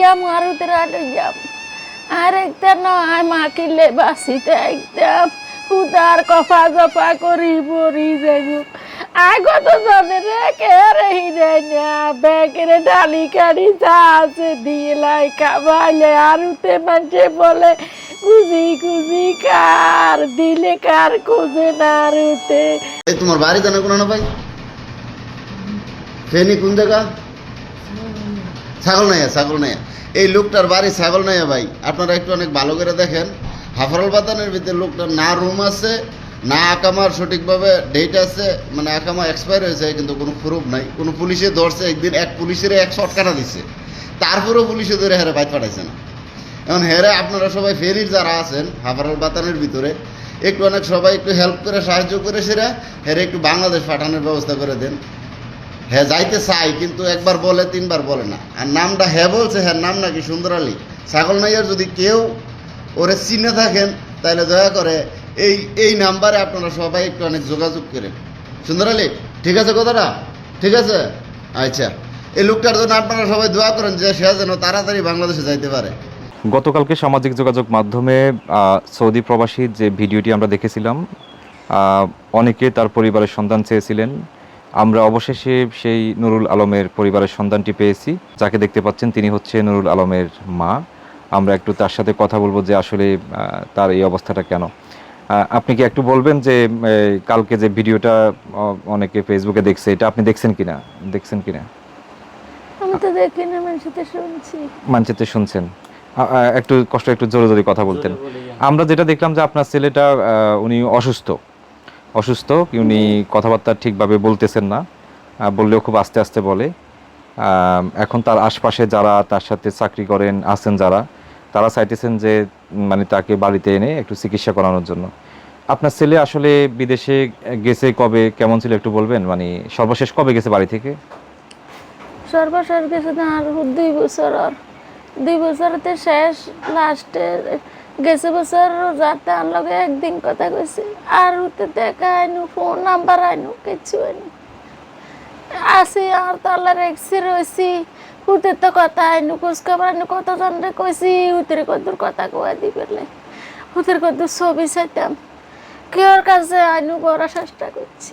লইয়াম আর উতরা লইয়াম আর একটা নয় মা বাসিতে একদম উদার কফা জপা করি, পরি যাইব। আগত জনে রে কে রহি যায় না। ব্যাগের ডালি কাড়ি যা আছে দিয়ে লাই খাবাইলে, আর উতে মানছে বলে কুজি কুজি কার? দিলে কার কুজে না আর তোমার বাড়ি জানা কোনো না ভাই? ফেনি কোন জায়গা? ছাগল নাইয়া ছাগল নাইয়া এই লোকটার বাড়ি ছাগল নাইয়া ভাই। আপনারা একটু অনেক ভালো করে দেখেন। হাফারল বাতানের ভিতরে লোকটার না রুম আছে, না আকামার সঠিকভাবে ডেট আছে মানে আকামা এক্সপায়ার হয়েছে, কিন্তু কোনো প্রুফ নাই। কোনো পুলিশে ধরছে, একদিন এক পুলিশের এক শটকাটা দিচ্ছে তারপরেও পুলিশে ধরে হেরে বাইট পাঠাইছে না। এখন হেরে আপনারা সবাই ফেরির যারা আছেন, হাফারল বাতানের ভিতরে, একটু অনেক সবাই একটু হেল্প করে, সাহায্য করে সেরা হেরে একটু বাংলাদেশ পাঠানোর ব্যবস্থা করে দেন। হ্যাঁ যাইতে চাই, কিন্তু একবার বলে, তিনবার বলে না। আর নামটা হ্যাঁ বলছে হ্যাঁ নাম নাকি সুন্দর আলী। ছাগল নাইয়ার যদি কেউ ওরে চিনে থাকেন তাহলে দয়া করে এই এই নাম্বারে আপনারা সবাই একটু অনেক যোগাযোগ করেন। সুন্দর আলী, ঠিক আছে কথাটা? ঠিক আছে? আচ্ছা। এই লোকটার জন্য আপনারা সবাই দোয়া করেন যে সে যেন তাড়াতাড়ি বাংলাদেশে যাইতে পারে। গতকালকে সামাজিক যোগাযোগ মাধ্যমে সৌদি প্রবাসীর যে ভিডিওটি আমরা দেখেছিলাম অনেকে তার পরিবারের সন্ধান চেয়েছিলেন। আমরা অবশেষে সেই নুরুল আলমের পরিবারের সন্ধানটি পেয়েছি। যাকে দেখতে পাচ্ছেন তিনি হচ্ছে নুরুল আলমের মা। আমরা একটু তার সাথে কথা বলব যে আসলে তার এই অবস্থাটা কেন। আপনি কি একটু বলবেন যে কালকে যে ভিডিওটা অনেকে ফেসবুকে দেখছে এটা আপনি দেখছেন কিনা? দেখছেন কিনা? আমি তো দেখি না মানুষের শুনছি। মানচিত্রে শুনছেন। একটু কষ্ট একটু জোরে জোরে কথা বলতেন। আমরা যেটা দেখলাম যে আপনার ছেলেটা উনি অসুস্থ। অসুস্থ, উনি কথাবার্তা ঠিকভাবে বলতেছেন না বললেও খুব আস্তে আস্তে বলে। এখন তার আশপাশে যারা তার সাথে চাকরি করেন, আছেন যারা, তারা চাইতেছেন যে মানে তাকে বাড়িতে এনে একটু চিকিৎসা করানোর জন্য। আপনার ছেলে আসলে বিদেশে গেছে কবে, কেমন ছিল একটু বলবেন? মানে সর্বশেষ কবে গেছে বাড়ি থেকে? সর্বশেষ গেছে আর দুই বছর দুই বছরতে শেষ লাস্টে গেছে বছর যাতে আর লগে একদিন কথা কইছে, আর উতে দেখা আইনু ফোন নাম্বার আইনু কিছু আইনু আসি আর তাল্লা রেখছি রয়েছি উতে তো কথা আইনু খোঁজ খবর আইনু কত জনরে কইছি উতের কত কথা কোয়া দি পেলে উতের কত ছবি চাইতাম, কেউর কাছে আইনু করার চেষ্টা করছি।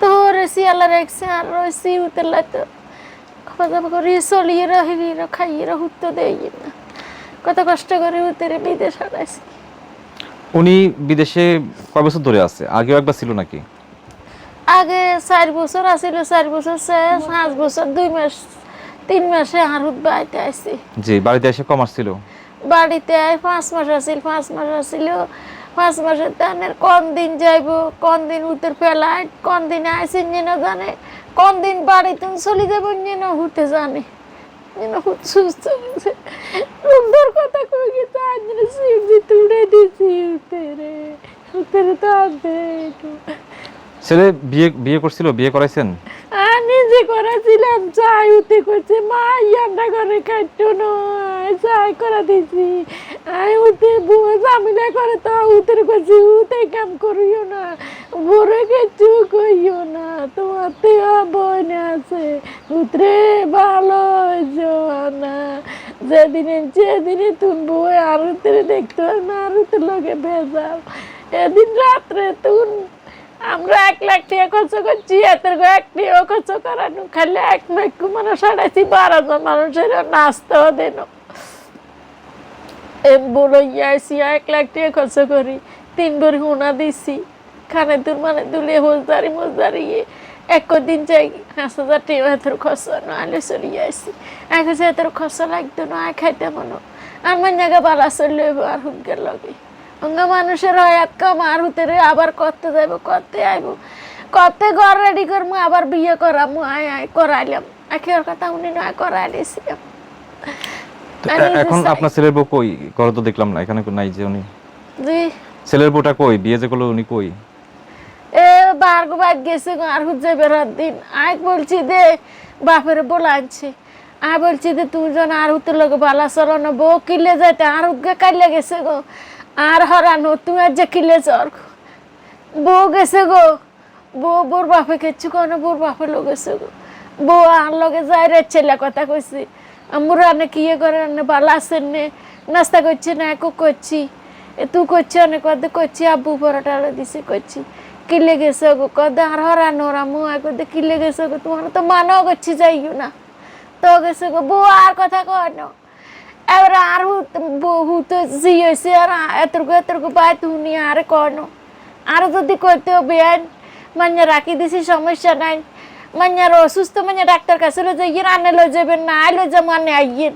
তো রেসি আল্লাহ রেখছি আর রয়েছি উতের লাইতো খাওয়া দাওয়া করি চলিয়ে রহি খাইয়ে হুতো দেই না। কত কষ্ট করে উতেরে বিদেশ হারাইছি উনি বিদেশে কয় বছর ধরে আছে? আগেও একবার ছিল নাকি? আগে চার বছর আছিল চার বছর শেষ পাঁচ বছর দুই মাস তিন মাসে হারুত বাড়িতে আইছি। জি বাড়িতে এসে কমার্স ছিল? বাড়িতে আই পাঁচ মাস আছিল পাঁচ মাস আছিল। পাঁচ মাসের তানের কোন দিন যাইব কোন দিন উত্তর ফেলায় কোন দিন আইসিন যেন জানে কোন দিন বাড়িতে চলে যাব যেন হুতে জানে। সুস্থ হয়েছে সুন্দর কথা কই গেছে আজ সিমজি তুলে দিছি উত্তরে উত্তরে তো আনবে একটু ছেলে বিয়ে বিয়ে করছিল? বিয়ে করাইছেন? আমি নিজে করেছিলাম চাই উঠে করছে মা ইয়ান্না করে খাইতো নয় চাই করা দিছি আই উঠে বুয়া করে তো উঠে করছি উঠে কাম করিও না বড় কিছু কইও না তোমার তো বোন আছে উতরে ভালো হইছো না যেদিনে যেদিনে তুমি বই আর উতরে দেখতে হয় না আর উতরে লোকে ভেজাল। এদিন রাত্রে তুন, আমরা এক লাখ টাকা খরচ করছি এতের এক টাকা খরচ করানো খালি এক লক্ষ মানুষ সাড়াইছি বারো জন মানুষের নাস্তাও দেন। এম বলো ইয়াইছি এক লাখ টাকা খরচ করি। তিন ভরি হুনা দিছি। খানে দূর মানে দুলে হোজদারি মোজদারি এক দিন যাই পাঁচ হাজার টাকা এত খরচ নাহলে চলে যাইছি এক হাজার এত খরচ লাগতো না খাইতে মনো। আমার জায়গা বালা চললে আর হুনকে লগে। অঙ্গ মানুষের হয়াত কম, আর হুতেরে আবার করতে যাইব, করতে আইব। করতে ঘর রেডি করব আবার বিয়ে করামু, আয় আয়, করাইলাম। আখের কথা উনি নয়, করাইলেছিলাম। এখন আপনার ছেলের বউ কই? ঘরে তো দেখলাম না এখানে নাই যে উনি। ছেলের বউটা কই? বিয়ে যে করল উনি কই? এ বার্গ বাদ গেছে আর হুজে বেরোর দিন। আয় বলছি দে বাপের বলাইছে আয় বলছি দে তুমি জন আর হুতে লোক বালা চলো না বউ কিলে যাইতে আর হুগে কাইলে গেছে গো। আর হরানো তুমি আর যে কিলে চর বউ গেছে গো। বউ বোর বাপে খেয়েছি কোনো বোর বাপে লোক গেছে গো। বউ আর লগে যাই রে ছেলে কথা কইছি। আম্মুর রান্না কি ইয়ে করে রান্না ভালো আছেন নে? নাস্তা করছি না একো করছি। তুই করছি, অনেক কথা করছি, আব্বু পরোটা আলু দিছে, করছি। কি লেগেছে গো কদ আর হরানো রামু একদে কি লেগেছে গো তোমার তো মানও করছি, যাইও না। তো গেছে গো বউ আর কথা কয় এবার আর হুত জি হয়েছে আর এতটুকু এতটুকু পায় তুমি আর কনো আর যদি করতে বেআইন মানে রাখি দিছি, সমস্যা নাই। মানে আর অসুস্থ মানে ডাক্তার কাছে লো যাই আনে লো যাবেন না আইলো যে মানে আইয়েন।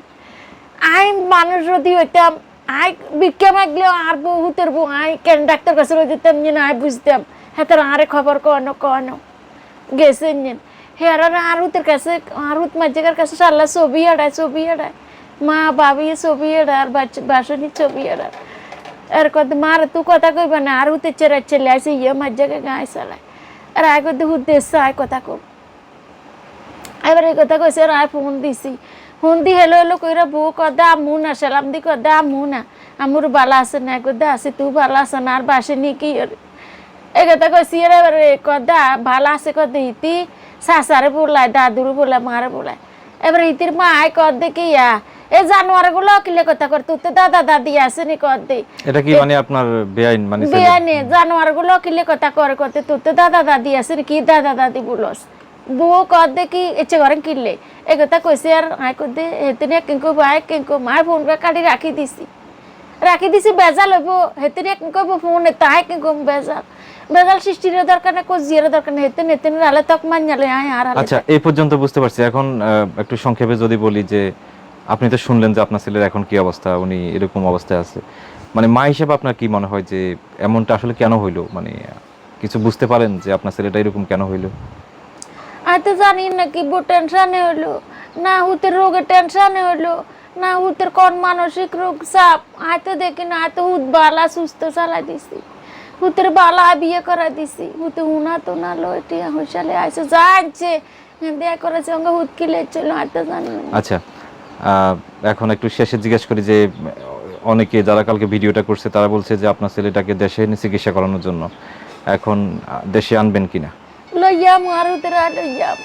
আই মানুষ যদি হইতাম, আই বিজ্ঞা মাগলেও আর বহুতের বউ, আই কেন ডাক্তার কাছে লো যেতাম যে না আই বুঝতাম। হেতার আরে খবর কনো কনো। গেছেন যেন হেয়ার আরুতের কাছে, আরুত মাঝেকার কাছে সাল্লা ছবি আড়ায় ছবি আড়ায়। মা বাবি ছবি আর বাচ্চা বাসনি ছবি আড়ায়। আর কত মার, তু কথা কইবা না আর হুতে চেরা চলে আসে ইয়ে মাঝেকে গায়ে চালায় আর আয় কত হুদ্দেশ্য আয় কথা কো এবার এই কথা কইছে আর ফোন দিছি। ফোন দি হেলো হেলো কইরা বউ কদা আমু না সালাম দি কদা আমু না আমুর বালা আছে না? কদা আছে তুই বালা আছে না আর বাসে নি কি এই কথা কইছি আর এবার কদা ভালো আছে কদ ইতি শাসারে বলায় দাদুর বলায় মারে বলায়। এবার ইতির মা আয় কদ দে কি ইয়া? এই জানোয়ারগুলো কিলে কথা কর তুই তো দাদা দাদি আছে নি? কদ দে। এটা কি মানে আপনার বেআইন মানে ছেলে? বিয়ানে জানোয়ারগুলো কিলে কথা করে করতে তুই তো দাদা দাদি আছে রে, কি দাদা দাদি বলস? বউ কর দে কি এচে ঘরে কিনলে এই কথা কইছে আর আয় কর দে হেতিনে কিঙ্কু ভাই কিঙ্কু মায় ফোন করে কাটি রাখি দিছি। রাখি দিছি বেজাল হইব। হেতিনে কিঙ্কু ফোন তাই কিঙ্কু বেজাল। বেজাল সৃষ্টির দরকার না জিয়ার দরকার না হেতিন হেতিন রালে তক মানলে আয় আর আচ্ছা এই পর্যন্ত বুঝতে পারছি। এখন একটু সংক্ষেপে যদি বলি যে আপনি তো শুনলেন যে আপনার ছেলের এখন কি অবস্থা উনি এরকম অবস্থায় আছে। মানে মা হিসেবে আপনার কি মনে হয় যে এমনটা আসলে কেন হইল? মানে কিছু বুঝতে পারেন যে আপনার ছেলেটা এরকম কেন হইল? আমি জানি না কি বউ টেনশনে হলো, না হুতের রোগের টেনশনে হলো, না হুতের কোন মানসিক রোগ চাপ আয় তো দেখি না আয় তো হুত বালা সুস্থ চালাই দিছি। হুতের বালা বিয়ে করা দিছি হুতে উনা তো না লো টিয়া হুসালে আইসে যা আনছে বিয়ে করেছে অঙ্গ হুত কিলে ছিল আয় তো জানি আচ্ছা এখন একটু শেষে জিজ্ঞেস করি যে, অনেকে যারা কালকে ভিডিওটা করছে, তারা বলছে যে আপনার ছেলেটাকে দেশে চিকিৎসা করানোর জন্য। এখন দেশে আনবেন কিনা? লইয়াম আর হুতের লইয়াম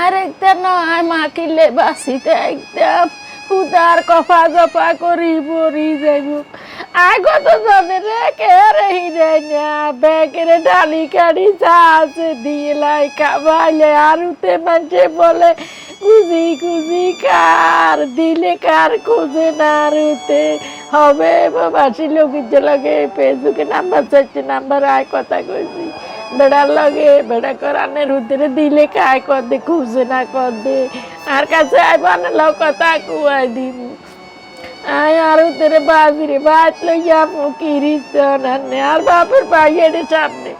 আর একটা নয় মা কিলে বাসিতে একদম। উদার কফা গফা করি পরি যাইব। আগত জনে রে কে রহি রে না। ব্যাগের ডালি কাড়ি যা আছে দিয়ে লাই খাবাইলে আর উতে মানছে বলে, খুঁজি খুঁজি, কার? দিলে কার খুঁজে না আর উতে হবে বাসি লোকের লাগে। ফেসবুকে নাম্বার চাইছে, নাম্বার আয় কথা কইছি। বেড়ার লগে বেড়া করানের উতরে দিলে কায় কর দে খুঁজে না কর দে আর কাছে আয় বানালো কথা কুয়াই দিব আয় আর উতরে বাজিরে বাত লইয়া মুখিরিস আর বাপের পাইয়ের সামনে